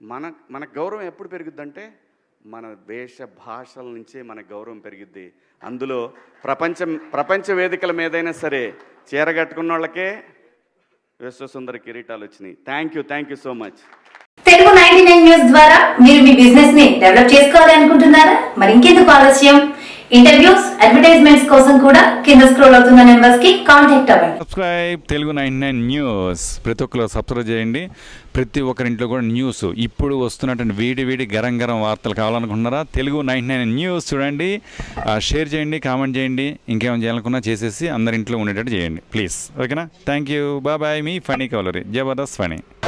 మన మన గౌరవం ఎప్పుడు పెరుగుద్దంటే మన వేష భాషల నుంచే మన గౌరవం పెరిగిద్ది. అందులో ప్రపంచం ప్రపంచ వేదికల మీదైనా సరే చీర కట్టుకున్న వాళ్ళకే విశ్వసుందర కిరీటాలు వచ్చినాయి. Thank you thank you so much Telugu ninety nine news ద్వారా మీరు మీ బిజినెస్ని డెవలప్ చేసుకోవాలనుకుంటున్నారా? మరి ఇంకెందుకు ఆలస్యం? ఇంటర్వ్యూస్ అడ్వర్టైజ్మెంట్స్ కోసం కూడా కింద స్క్రోల్ అవుతున్న నెంబర్స్కి కాంటాక్ట్ అవ్వండి. Subscribe Telugu nine nine news. ప్రతి ఒక్కరు సబ్స్క్రైబ్ చేయండి. ప్రతి ఒక్కరింట్లో కూడా న్యూస్. ఇప్పుడు వస్తున్నటువంటి వీడి వీడి గరం గరం వార్తలు కావాలనుకుంటున్నారా? తెలుగు నైన్ నైన్ న్యూస్ చూడండి. షేర్ చేయండి కామెంట్ చేయండి. ఇంకేమైనా చేయాలనుకున్నా చేసేసి అందరి ఇంట్లో ఉండేటట్టు చేయండి. ప్లీజ్ ఓకేనా థ్యాంక్ యూ బాయ్ బాయ్ మీ ఫనీ కవలరీ Jabardasth Phani